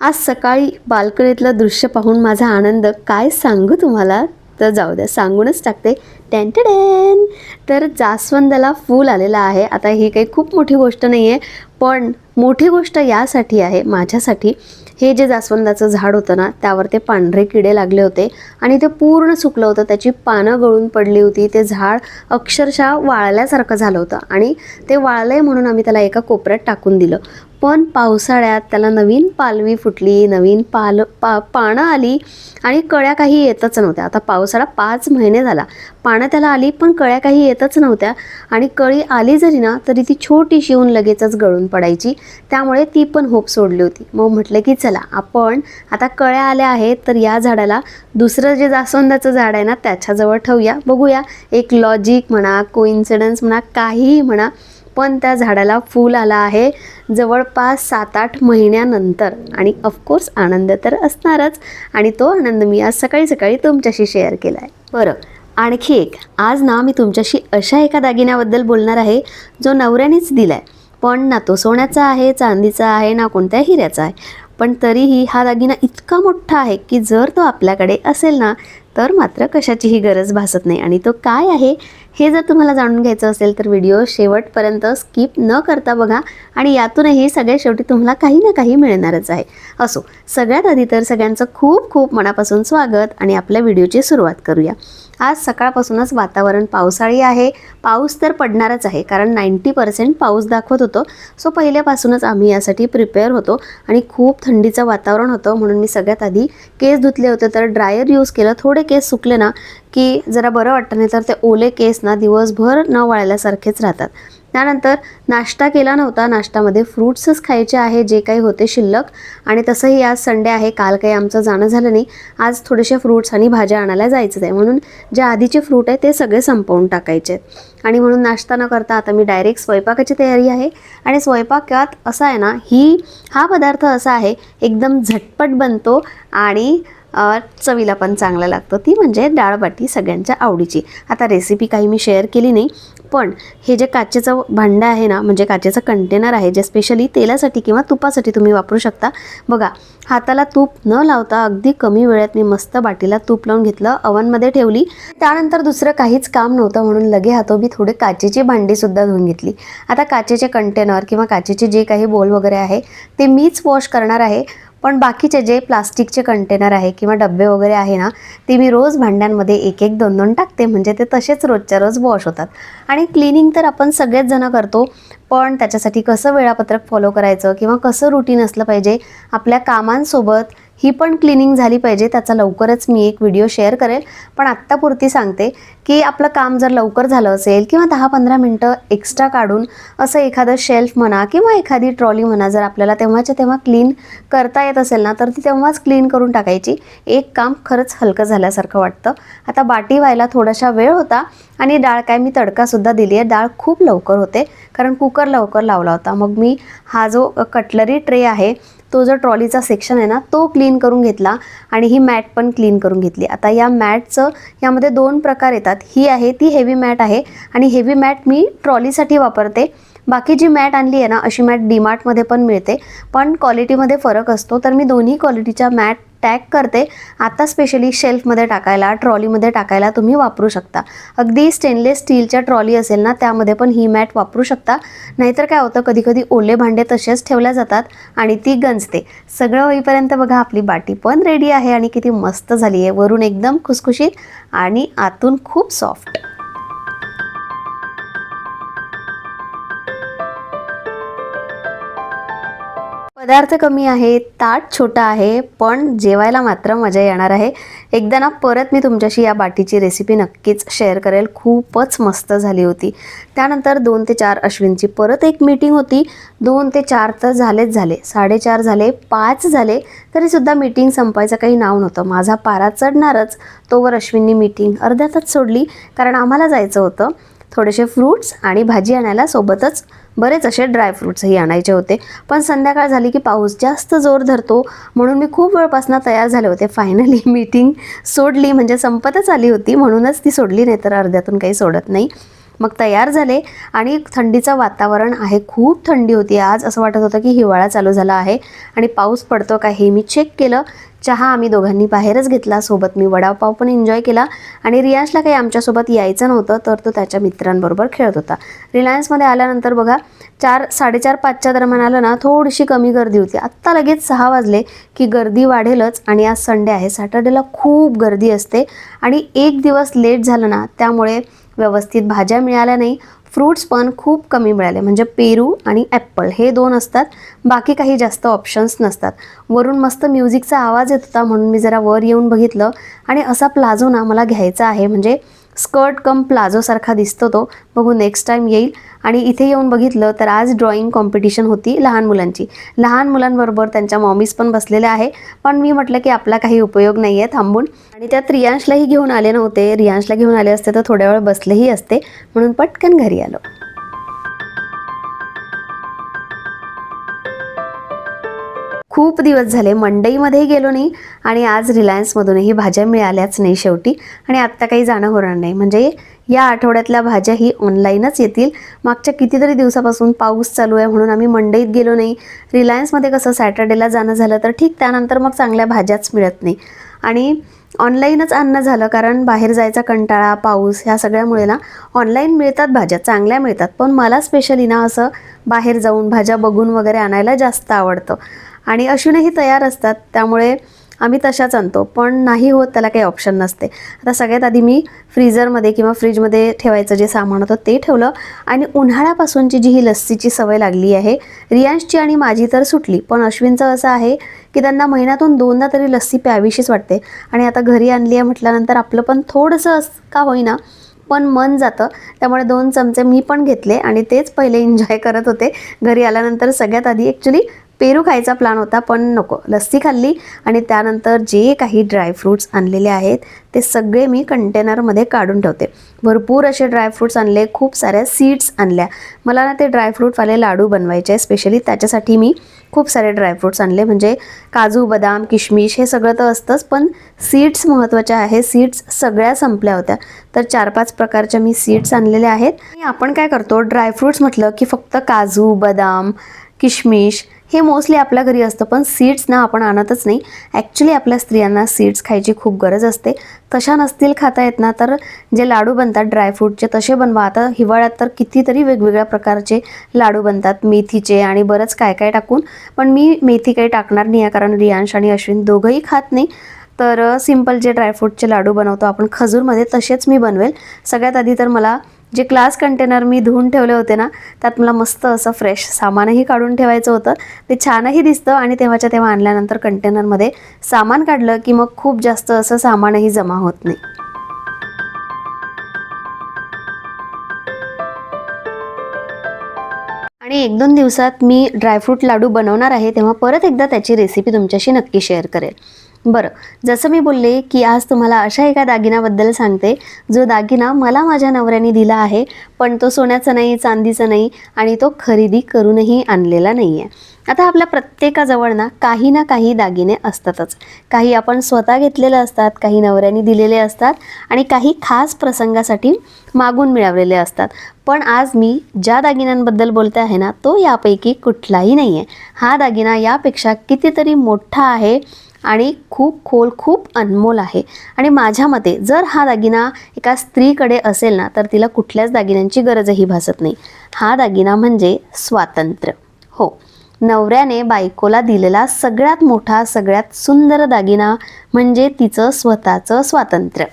आज सकाळी बालकणीतलं दृश्य पाहून माझा आनंद काय सांगू तुम्हाला? तर जाऊ द्या सांगूनच टाकते. टेन तर जास्वंदाला फूल आलेलं आहे. आता ही काही खूप मोठी गोष्ट नाही आहे पण मोठी गोष्ट यासाठी आहे माझ्यासाठी. हे जे जास्वंदाचं झाड होतं ना त्यावर ते पांढरे किडे लागले होते आणि ते पूर्ण सुकलं होतं. त्याची पानं गळून पडली होती. ते झाड अक्षरशः वाळल्यासारखं झालं होतं आणि ते वाळलं आहे म्हणून आम्ही त्याला एका कोपऱ्यात टाकून दिलं. पण पावसाळ्यात त्याला नवीन पालवी फुटली नवीन पाल पा पानं आली आणि कळ्या काही येतच नव्हत्या. आता पावसाळा पाच महिने झाला. पानं त्याला आली पण कळ्या काही येतच नव्हत्या आणि कळी आली जरी ना तरी ती छोटीशी शिवून लगेचच गळून पडायची. त्यामुळे ती पण होप सोडली होती. मग म्हटलं की चला आपण आता कळ्या आल्या आहेत तर या झाडाला दुसरं जे जास्वंदाचं झाड आहे ना त्याच्याजवळ ठेवूया बघूया. एक लॉजिक म्हणा कोइन्सिडन्स म्हणा काहीही म्हणा. पण त्या झाडाला फूल आला आहे. जवळपास सात आठ महिन्यानंतर. आणि ऑफकोर्स आनंद तर असणारच. आणि तो आनंद मी आज सकाळी सकाळी तुमच्याशी शेअर केला आहे बरं आणखी एक. आज ना मी तुमच्याशी अशा एका दागिन्याबद्दल बोलणार आहे जो नवऱ्यानेच दिला आहे पण ना तो सोन्याचा आहे चांदीचा आहे ना कोणत्या हिऱ्याचा आहे. पण तरीही हा दागिना इतका मोठा आहे की जर तो आपल्याकडे असेल ना तर मात्र कशाचीही गरज भासत नाही. आणि तो काय आहे? हे जर तुम्हाला जाणून घ्यायचं असेल तर व्हिडिओ शेवटपर्यंत स्किप न करता बघा आणि यातूनही सगळ्या शेवटी तुम्हाला काही ना काही मिळणारच आहे. असो सगळ्यात आधी तर सगळ्यांचं खूप खूप मनापासून स्वागत आणि आपल्या व्हिडिओची सुरुवात करूया. आज सकाळपासूनच वातावरण पावसाळी आहे. पाऊस तर पडणारच आहे कारण नाईंटी पर्सेंट पाऊस दाखवत होतो. सो पहिल्यापासूनच आम्ही यासाठी प्रिपेअर होतो आणि खूप थंडीचं वातावरण होतं. म्हणून मी सगळ्यात आधी केस धुतले होते तर ड्रायर यूज केलं. थोडे केस सुकले ना की जरा बरं वाटतं नाही तर ते ओले केस ना दिवसभर न वाळल्यासारखेच राहतात. त्यानंतर नाश्ता केला नव्हता. नाश्त्यामध्ये फ्रूट्सच खायचे आहे जे काही होते शिल्लक. आणि तसंही आज संडे आहे काल काही आमचं जाणं झालं नाही. आज थोडेसे फ्रूट्स आणि भाज्या आणायला जायचं आहे. म्हणून जे आधीचे फ्रूट आहे ते सगळे संपवून टाकायचे आहेत. आणि म्हणून नाश्ता न करता आता मी डायरेक्ट स्वयंपाकाची तयारी आहे. आणि स्वयंपाकात असा आहे ना ही हा पदार्थ असा आहे एकदम झटपट बनतो. आणि चवीला पण चांगला लागतं. ती म्हणजे डाळबाटी सगळ्यांच्या आवडीची. आता रेसिपी काही मी शेअर केली नाही पण हे जे काचेचं भांडं आहे ना म्हणजे काचेचं कंटेनर आहे जे स्पेशली तेलासाठी किंवा तुपासाठी तुम्ही वापरू शकता. बघा हाताला तूप न लावता अगदी कमी वेळात मी मस्त बाटीला तूप लावून घेतलं अवनमध्ये ठेवली. त्यानंतर दुसरं काहीच काम नव्हतं म्हणून लगे हातोबी थोडे काचेची भांडीसुद्धा धुवून घेतली. आता काचेचे कंटेनर किंवा काचेचे जे काही बोल वगैरे आहे ते मीच वॉश करणार आहे. पण बाकीचे जे प्लास्टिकचे कंटेनर आहे किंवा डबे वगैरे आहे ना ते मी रोज भांड्यांमध्ये एक एक दोन दोन टाकते. म्हणजे ते तसेच रोजच्या रोज वॉश होतात. आणि क्लिनिंग तर आपण सगळेच जण करतो पण त्याच्यासाठी कसं वेळापत्रक फॉलो करायचं किंवा कसं रुटीन असलं पाहिजे आपल्या कामांसोबत ही पण क्लिनिंग झाली पाहिजे. त्याचा लवकरच मी एक व्हिडिओ शेअर करेल. पण आत्तापुरती सांगते की आपलं काम जर लवकर झालं असेल किंवा दहा पंधरा मिनटं एक्स्ट्रा काढून असं एखादं शेल्फ म्हणा किंवा एखादी ट्रॉली म्हणा जर आपल्याला तेव्हाच्या तेव्हा क्लीन करता येत असेल ना तर ती तेव्हाच क्लीन करून टाकायची. एक काम खरंच हलकं झाल्यासारखं वाटतं. आता बाटी व्हायला थोडासा वेळ होता आणि डाळ काय मी तडकासुद्धा दिली आहे. डाळ खूप लवकर होते कारण कुकर लवकर लावला होता. मग मी हा जो कटलरी ट्रे आहे तो जो ट्रॉलीचा सेक्शन आहे ना तो क्लीन करून घेतला आणि ही मॅट पण क्लीन करून घेतली. आता या मॅटचं यामध्ये दोन प्रकार येतात. ही आहे ती हेवी मॅट आहे आणि हेवी मॅट मी ट्रॉलीसाठी वापरते. बाकी जी मॅट आणली आहे ना अशी मॅट डीमार्टमध्ये पण मिळते. पण क्वालिटीमध्ये फरक असतो तर मी दोन्ही क्वालिटीच्या मॅट टॅग करते. आता स्पेशली शेल्फमध्ये टाकायला ट्रॉलीमध्ये टाकायला तुम्ही वापरू शकता. अगदी स्टेनलेस स्टीलच्या ट्रॉली असेल ना त्यामध्ये पण ही मॅट वापरू शकता. नाहीतर काय होतं कधीकधी ओले भांडे तसेच ठेवल्या जातात आणि ती गंजते. सगळं होईपर्यंत बघा आपली बाटी पण रेडी आहे आणि किती मस्त झाली आहे. वरून एकदम खुसखुशीत आणि आतून खूप सॉफ्ट पदार्थ कमी आहे ताट छोटा आहे पण जेवायला मात्र मजा येणार आहे. एकदा ना परत मी तुमच्याशी या बाटीची रेसिपी नक्कीच शेअर करेल. खूपच मस्त झाली होती. त्यानंतर दोन ते चार अश्विनची परत एक मीटिंग होती. दोन ते चार तर झालेच झाले. साडेचार झाले पाच झाले तरीसुद्धा मीटिंग संपायचं काही नाव नव्हतं. माझा पारा चढणारच. तोवर अश्विननी मीटिंग अर्ध्यातच सोडली. कारण आम्हाला जायचं होतं. थोडेसे फ्रूट्स आणि भाजी आणायला सोबतच बरेच असे ड्रायफ्रूट्सही आणायचे होते. पण संध्याकाळ झाली की पाऊस जास्त जोर धरतो. म्हणून मी खूप वेळपासून तयार झाले होते. फायनली मीटिंग सोडली. म्हणजे संपतच आली होती. म्हणूनच ती सोडली नाही तर अर्ध्यातून काही सोडत नाही. मग तयार झाले. आणि थंडीचं वातावरण आहे. खूप थंडी होती. आज असं वाटत होतं की हिवाळा चालू झाला आहे. आणि पाऊस पडतो का हे मी चेक केलं. चहा आम्ही दोघांनी बाहेरच घेतला. सोबत मी वडापाव पण एन्जॉय केला. आणि रियाजला काही आमच्यासोबत यायचं नव्हतं तर तो त्याच्या मित्रांबरोबर खेळत होता. रिलायन्समध्ये आल्यानंतर बघा चार साडेचार पाचच्या दरम्यान आलं ना थोडीशी कमी गर्दी होती. आत्ता लगेच सहा वाजले की गर्दी वाढेलच आणि आज संडे आहे. सॅटर्डेला खूप गर्दी असते आणि एक दिवस लेट झालं ना त्यामुळे व्यवस्थित भाज्या मिळाल्या नाही. फ्रूट्स पण खूप कमी मिळाले म्हणजे पेरू आणि ॲप्पल हे दोन असतात. बाकी काही जास्त ऑप्शन्स नसतात. वरून मस्त म्युझिकचा आवाज येत होता म्हणून मी जरा वर येऊन बघितलं. आणि असा प्लाझो ना मला घ्यायचा आहे म्हणजे स्कर्ट कम प्लाझोसारखा दिसतो तो. बघू नेक्स्ट टाईम येईल. आणि इथे येऊन बघितलं तर आज ड्रॉइंग कॉम्पिटिशन होती लहान मुलांची. लहान मुलांबरोबर त्यांच्या मॉमीज पण बसलेल्या आहे. पण मी म्हटलं की आपला काही उपयोग नाही आहे थांबून. आणि त्यात रियांशलाही घेऊन आले नव्हते. रियांशला घेऊन आले असते तर थोड्या वेळ बसलेही असते. म्हणून पटकन घरी आलो. खूप दिवस झाले मंडईमध्येही गेलो नाही आणि आज रिलायन्समधूनही भाज्या मिळाल्याच नाही शेवटी. आणि आत्ता काही जाणं होणार नाही. म्हणजे या आठवड्यातल्या भाज्या ही ऑनलाईनच येतील. मागच्या कितीतरी दिवसापासून पाऊस चालू आहे म्हणून आम्ही मंडईत गेलो नाही. रिलायन्समध्ये कसं सॅटर्डेला जाणं झालं तर ठीक त्यानंतर मग चांगल्या भाज्याच मिळत नाही. आणि ऑनलाईनच आणणं झालं कारण बाहेर जायचा कंटाळा पाऊस ह्या सगळ्यामुळे ना ऑनलाईन मिळतात भाज्या चांगल्या मिळतात. पण मला स्पेशली ना असं बाहेर जाऊन भाज्या बघून वगैरे आणायला जास्त आवडतं. आणि अश्विनही तयार असतात त्यामुळे आम्ही तशाच आणतो. पण नाही होत त्याला काही ऑप्शन नसते. आता सगळ्यात आधी मी फ्रीजरमध्ये किंवा फ्रीजमध्ये ठेवायचं जे सामान होतं ते ठेवलं आणि उन्हाळ्यापासूनची जी ही लस्सीची सवय लागली आहे रियांशची आणि माझी तर सुटली. पण अश्विनचं असं आहे की त्यांना महिन्यातून दोनदा तरी लस्सी प्यावीशीच वाटते. आणि आता घरी आणली आहे म्हटल्यानंतर आपलं पण थोडंसं असं का होईना पण मन जातं. त्यामुळे दोन चमचे मी पण घेतले आणि तेच पहिले एन्जॉय करत होते. घरी आल्यानंतर सगळ्यात आधी ॲक्च्युली पेरू खायचा प्लॅन होता पण नको. लस्सी खाल्ली आणि त्यानंतर जे काही ड्रायफ्रूट्स आणलेले आहेत ते सगळे मी कंटेनरमध्ये काढून ठेवते. भरपूर असे ड्रायफ्रूट्स आणले खूप साऱ्या सीड्स आणल्या. मला ना ते ड्रायफ्रूटवाले लाडू बनवायचे स्पेशली त्याच्यासाठी मी खूप सारे ड्रायफ्रूट्स आणले. म्हणजे काजू बदाम किशमिश हे सगळं तर असतंच पण सीड्स महत्त्वाच्या आहे. सीड्स सगळ्या संपल्या होत्या. तर चार पाच प्रकारच्या मी सीड्स आणलेल्या आहेत. आणि आपण काय करतो ड्रायफ्रूट्स म्हटलं की फक्त काजू बदाम किशमिश हे मोस्टली आपल्या घरी असतं पण सीड्स ना आपण आणतच नाही. ॲक्च्युली आपल्या स्त्रियांना सीड्स खायची खूप गरज असते. तशा नसतील खाता येत ना तर जे लाडू बनतात ड्रायफ्रूटचे तसे बनवा. आता हिवाळ्यात तर कितीतरी वेगवेगळ्या प्रकारचे लाडू बनतात. मेथीचे आणि बरंच काय काय टाकून. पण मी मेथी काही टाकणार नाही आहे कारण रियांश आणि अश्विन दोघंही खात नाही. तर सिंपल जे ड्रायफ्रूटचे लाडू बनवतो आपण खजूरमध्ये तसेच मी बनवेल. सगळ्यात आधी तर मला जे ग्लास कंटेनर मी धुवून ठेवले होते ना त्यात मला मस्त असं फ्रेश सामानही काढून ठेवायचं होतं. ते छानही दिसतं आणि तेव्हाच्या तेव्हा आणल्यानंतर कंटेनरमध्ये सामान काढलं की मग खूप जास्त असं सामानही जमा होत नाही. आणि एक दोन दिवसात मी ड्रायफ्रूट लाडू बनवणार आहे तेव्हा परत एकदा त्याची रेसिपी तुमच्याशी नक्की शेअर करेल. बरं जसं मी बोलले की आज तुम्हाला अशा एका दागिन्याबद्दल सांगते जो दागिना मला माझ्या नवऱ्याने दिला आहे पण तो सोन्याचा नाही चांदीचा नाही आणि तो खरेदी करूनही आणलेला नाही आहे आता आपल्या प्रत्येकाजवळ ना काही ना काही दागिने असतातच. काही आपण स्वतः घेतलेले असतात काही नवऱ्याने दिलेले असतात आणि काही खास प्रसंगासाठी मागून मिळवलेले असतात. पण आज मी ज्या दागिन्यांबद्दल बोलते आहे ना तो यापैकी कुठलाही नाही आहे हा दागिना यापेक्षा कितीतरी मोठा आहे आणि खूप खोल खूप अनमोल आहे. आणि माझ्या मते जर हा दागिना एका स्त्रीकडे असेल ना तर तिला कुठल्याच दागिन्यांची गरजही भासत नाही. हा दागिना म्हणजे स्वातंत्र्य. हो. नवऱ्याने बायकोला दिलेला सगळ्यात मोठा सगळ्यात सुंदर दागिना म्हणजे तिचं स्वतःचं स्वातंत्र्य.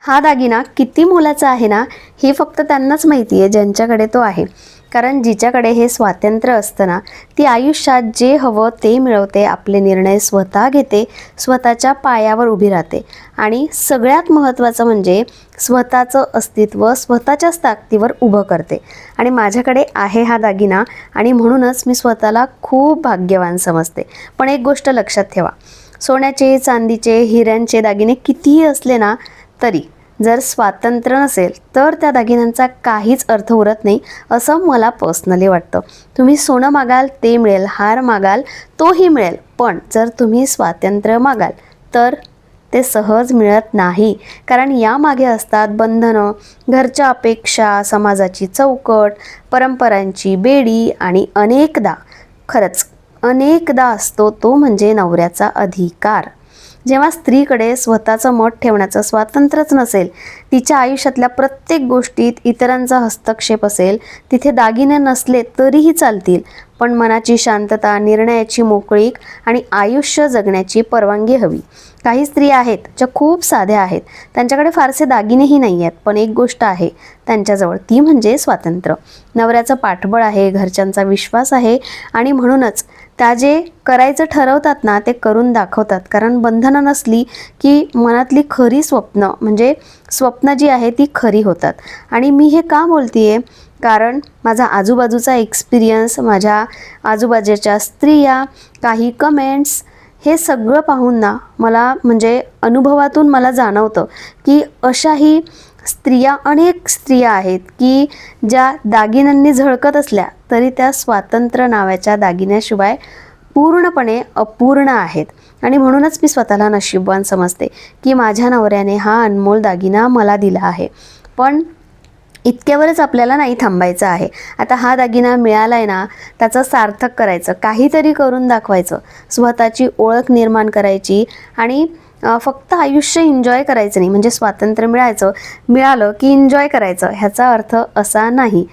हा दागिना किती मोलाचा आहे ना हे फक्त त्यांनाच माहिती आहे ज्यांच्याकडे तो आहे. कारण जिच्याकडे हे स्वातंत्र्य असतं ना ती आयुष्यात जे हवं ते मिळवते आपले निर्णय स्वतः घेते स्वतःच्या पायावर उभी राहते. आणि सगळ्यात महत्त्वाचं म्हणजे स्वतःचं अस्तित्व स्वतःच्याच ताकदीवर उभं करते. आणि माझ्याकडे आहे हा दागिना आणि म्हणूनच मी स्वतःला खूप भाग्यवान समजते. पण एक गोष्ट लक्षात ठेवा. सोन्याचे चांदीचे हिऱ्यांचे दागिने कितीही असले ना तरी जर स्वातंत्र्य नसेल तर त्या दागिन्यांचा काहीच अर्थ उरत नाही असं मला पर्सनली वाटतं. तुम्ही सोनं मागाल ते मिळेल. हार मागाल तोही मिळेल. पण जर तुम्ही स्वातंत्र्य मागाल तर ते सहज मिळत नाही. कारण यामागे असतात बंधनं घरच्या अपेक्षा समाजाची चौकट परंपरांची बेडी आणि अनेकदा खरंच अनेकदा असतो तो म्हणजे नवऱ्याचा अधिकार. जेव्हा स्त्रीकडे स्वतःचं मत ठेवण्याचं स्वातंत्र्यच नसेल तिच्या आयुष्यातल्या प्रत्येक गोष्टीत इतरांचा हस्तक्षेप असेल तिथे दागिने नसले तरीही चालतील. पण मनाची शांतता निर्णयाची मोकळीक आणि आयुष्य जगण्याची परवानगी हवी. काही स्त्रिया आहेत ज्या खूप साध्या आहेत. त्यांच्याकडे फारसे दागिनेही नाही आहेत पण एक गोष्ट आहे त्यांच्याजवळ ती म्हणजे स्वातंत्र्य. नवऱ्याचं पाठबळ आहे घरच्यांचा विश्वास आहे आणि म्हणूनच त्या जे करायचं ठरवतात ना ते करून दाखवतात. कारण बंधनं नसली की मनातली खरी स्वप्न म्हणजे स्वप्न जी आहे ती खरी होतात. आणि मी हे का बोलतीये? कारण माझा आजूबाजूचा एक्सपिरियन्स माझ्या आजूबाजूच्या स्त्रिया काही कमेंट्स हे सगळं पाहून ना मला म्हणजे अनुभवातून मला जाणवतं की अशाही स्त्रिया अनेक स्त्रिया आहेत की ज्या दागिन्यांनी झळकत असल्या तरी त्या स्वातंत्र्य नावाच्या दागिन्याशिवाय पूर्णपणे अपूर्ण आहेत. आणि म्हणूनच मी स्वतःला नशीबवान समजते की माझ्या नवऱ्याने हा अनमोल दागिना मला दिला आहे. पण इतक्यावरच आपल्याला नाही थांबायचं आहे. आता हा दागिना मिळाला आहे ना त्याचं सार्थक करायचं काहीतरी करून दाखवायचं स्वतःची ओळख निर्माण करायची आणि फक्त आयुष्य एन्जॉय करायचं नाही म्हणजे स्वातंत्र्य मिळायचं मिळालं की एन्जॉय करायचं ह्याचा अर्थ असा नाही.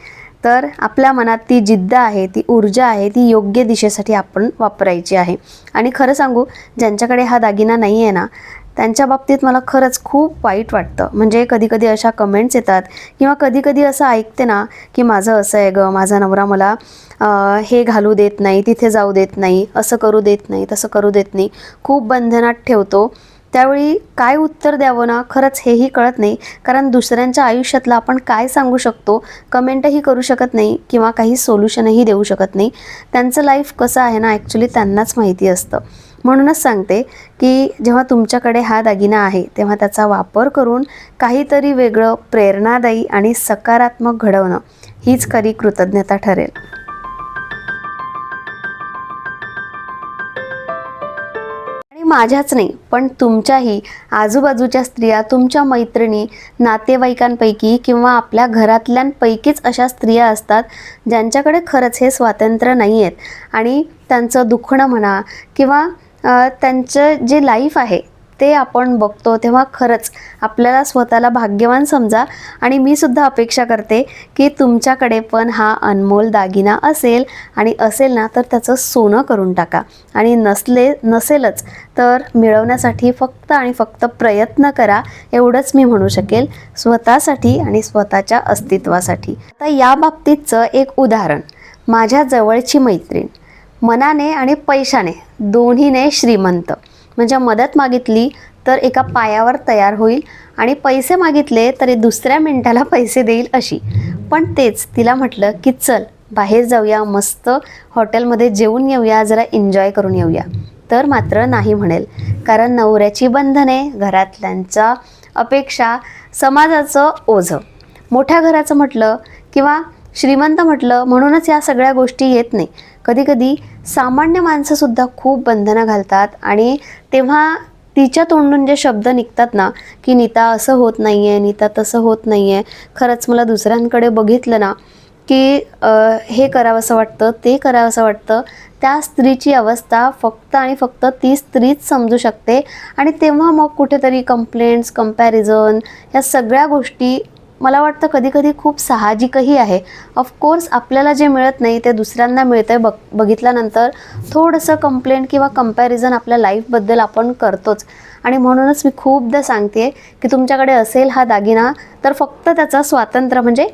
तर आपल्या मनात ती जिद्द आहे ती ऊर्जा आहे ती योग्य दिशेसाठी आपण वापरायची आहे. आणि खरं सांगू ज्यांच्याकडे हा दागिना नाही आहे ना त्यांच्या बाबतीत मला खरंच खूप वाईट वाटतं. म्हणजे कधी कधी अशा कमेंट्स येतात किंवा कधीकधी असं ऐकते ना की माझं असं आहे गं माझा नवरा मला हे घालू देत नाही तिथे जाऊ देत नाही असं करू देत नाही तसं करू देत नाही. खूप बंधनात ठेवतो. त्यावेळी काय उत्तर द्यावं ना? खरंच हेही कळत नाही. कारण दुसऱ्यांच्या आयुष्यातलं आपण काय सांगू शकतो कमेंटही करू शकत नाही किंवा काही सोल्युशनही देऊ शकत नाही. त्यांचं लाईफ कसं आहे ना ॲक्च्युली त्यांनाच माहिती असतं. म्हणूनच सांगते की जेव्हा तुमच्याकडे हा दागिना आहे तेव्हा त्याचा वापर करून काहीतरी वेगळं प्रेरणादायी आणि सकारात्मक घडवणं हीच खरी कृतज्ञता ठरेल. माझ्याच नाही पण तुमच्याही आजूबाजूच्या स्त्रिया तुमच्या मैत्रिणी नातेवाईकांपैकी किंवा आपल्या घरातल्यांपैकीच अशा स्त्रिया असतात ज्यांच्याकडे खरंच हे स्वातंत्र्य नाही आहेत आणि त्यांचं दुखणं म्हणा किंवा त्यांचं जे लाईफ आहे ते आपण बघतो तेव्हा खरंच आपल्याला स्वतःला भाग्यवान समजा. आणि मी सुद्धा अपेक्षा करते की तुमच्याकडे पण हा अनमोल दागिना असेल आणि असेल ना तर त्याचं सोनं करून टाका. आणि नसले नसेलच तर मिळवण्यासाठी फक्त आणि फक्त प्रयत्न करा एवढंच मी म्हणू शकेल स्वतःसाठी आणि स्वतःच्या अस्तित्वासाठी. आता या बाबतीतचं एक उदाहरण. माझ्या जवळची मैत्रीण. मनाने आणि पैशाने दोन्हीने श्रीमंत. म्हणजे मदत मागितली तर एका पायावर तयार होईल आणि पैसे मागितले तरी दुसऱ्या मिनिटाला पैसे देईल अशी. पण तेच तिला म्हटलं की चल बाहेर जाऊया मस्त हॉटेलमध्ये जेवून येऊया जरा एन्जॉय करून येऊया. तर मात्र नाही म्हणेल. कारण नवऱ्याची बंधने घरातल्यांच्या अपेक्षा समाजाचं ओझं. मोठ्या घराचं म्हटलं किंवा श्रीमंत म्हटलं म्हणूनच या सगळ्या गोष्टी येत नाही. कधीकधी सामान्य माणसंसुद्धा खूप बंधनं घालतात आणि तेव्हा तिच्या तोंडून जे शब्द निघतात ना की नीता असं होत नाही आहे नीता तसं होत नाही आहे खरंच मला दुसऱ्यांकडे बघितलं ना की हे करावंसं वाटतं ते करावंसं वाटतं. त्या स्त्रीची अवस्था फक्त आणि फक्त ती स्त्रीच समजू शकते. आणि तेव्हा मग कुठेतरी कंप्लेंट्स कंपॅरिझन ह्या सगळ्या गोष्टी मला वाटतं कधी कधी खूप साहजिकही आहे. ऑफकोर्स आपल्याला जे मिळत नाही ते दुसऱ्यांना मिळतं आहे बघ बघितल्यानंतर थोडंसं कंप्लेंट किंवा कंपॅरिझन आपल्या लाईफबद्दल आपण करतोच. आणि म्हणूनच मी खूपदा सांगते की तुमच्याकडे असेल हा दागिना तर फक्त त्याचा स्वातंत्र्य म्हणजे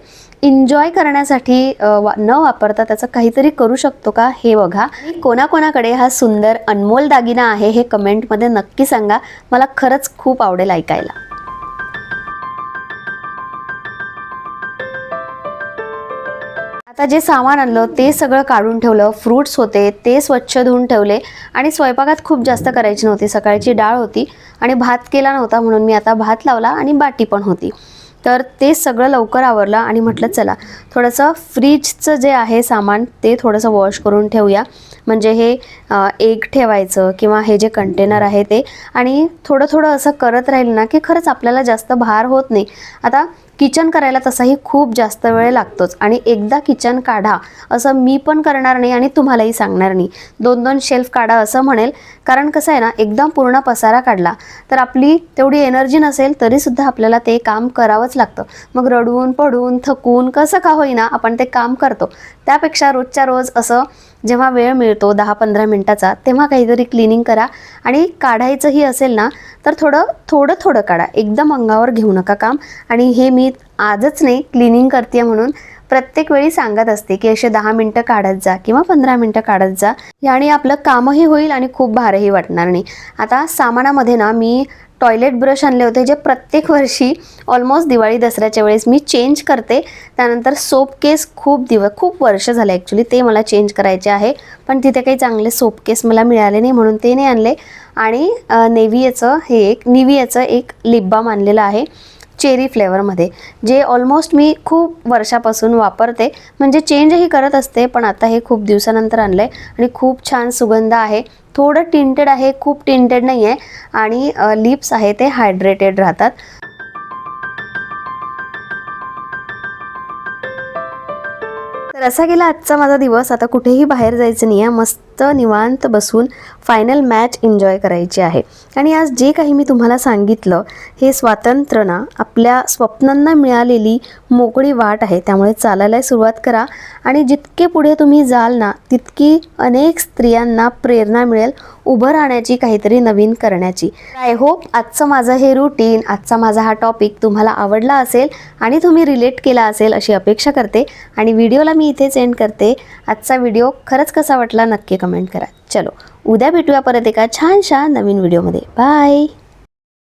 एन्जॉय करण्यासाठी वा न वापरता त्याचं काहीतरी करू शकतो का? हे बघा. कोणाकोणाकडे हा सुंदर अनमोल दागिना आहे हे कमेंटमध्ये नक्की सांगा. मला खरंच खूप आवडेल ऐकायला. आता जे सामान आणलं ते सगळं काढून ठेवलं फ्रूट्स होते ते स्वच्छ धुवून ठेवले आणि स्वयंपाकात खूप जास्त करायची नव्हती. सकाळची डाळ होती आणि भात केला नव्हता म्हणून मी आता भात लावला आणि बाटी पण होती. तर ते सगळं लवकर आवरलं आणि म्हटलं चला थोडंसं फ्रीजचं जे आहे सामान ते थोडंसं वॉश करून ठेवूया. म्हणजे हे एग ठेवायचं किंवा हे जे कंटेनर आहे ते. आणि थोडं थोडं असं करत राहील ना की खरंच आपल्याला जास्त भार होत नाही. आता किचन करायला तसाही खूप जास्त वेळ लागतोच. आणि एकदा किचन काढा असं मी पण करणार नाही आणि तुम्हालाही सांगणार नाही. दोन दोन शेल्फ काढा असं म्हणेल. कारण कसं आहे ना एकदम पूर्ण पसारा काढला तर आपली तेवढी एनर्जी नसेल तरीसुद्धा आपल्याला ते काम करावंच लागतं. मग रडून पडून थकून कसं का होईना आपण ते काम करतो. त्यापेक्षा रोजच्या रोज असं जेव्हा वेळ मिळतो दहा पंधरा मिनटाचा तेव्हा काहीतरी क्लिनिंग करा. आणि काढायचंही असेल ना तर थोडं थोडं थोडं काढा. एकदम अंगावर घेऊ नका काम. आणि हे मी आजच नाही क्लिनिंग करते म्हणून. प्रत्येक वेळी सांगत असते की असे दहा मिनटं काढत जा किंवा पंधरा मिनटं काढत जा याने आपलं कामही होईल आणि खूप भारही वाटणार नाही. आता सामानामध्ये ना मी टॉयलेट ब्रश आणले होते जे प्रत्येक वर्षी ऑलमोस्ट दिवाळी दसऱ्याच्या वेळेस मी चेंज करते. त्यानंतर सोप केस खूप दिवस खूप वर्ष झाले ॲक्च्युली ते मला चेंज करायचे आहे. पण तिथे काही चांगले सोप केस मला मिळाले नाही म्हणून ते नाही आणले. आणि नेव्हियाचं हे एक निव्हियाचं एक लिप बाम आणलेलं आहे. चेरी फ्लेवरमध्ये जे ऑलमोस्ट मी खूप वर्षापासून वापरते. म्हणजे चेंजही करत असते पण आता हे खूप दिवसानंतर आणलं आहे आणि खूप छान सुगंध आहे. थोडं टिंटेड आहे खूप टिंटेड नाही आहे आणि लिप्स आहे ते हायड्रेटेड राहतात. तर असा गेला आजचा माझा दिवस. आता कुठेही बाहेर जायचं नाही आहे मस्त निवांत बसून फायनल मॅच एन्जॉय करायची आहे. आणि आज जे काही मी तुम्हाला सांगितलं हे स्वातंत्र्य ना आपल्या स्वप्नांना मिळालेली मोकळी वाट आहे त्यामुळे चालायला सुरुवात करा. आणि जितके पुढे तुम्ही जाल ना तितकी अनेक स्त्रियांना प्रेरणा मिळेल उभं राहण्याची काहीतरी नवीन करण्याची. आय होप आजचं माझं हे रुटीन आजचा माझा हा टॉपिक तुम्हाला आवडला असेल आणि तुम्ही रिलेट केला असेल अशी अपेक्षा करते. आणि व्हिडिओला मी इथेच एंड करते. आजचा व्हिडिओ खरंच कसा वाटला नक्की कमेंट करा. चलो उद्या भेटूया परत एका छानशा नवीन व्हिडिओमध्ये बाय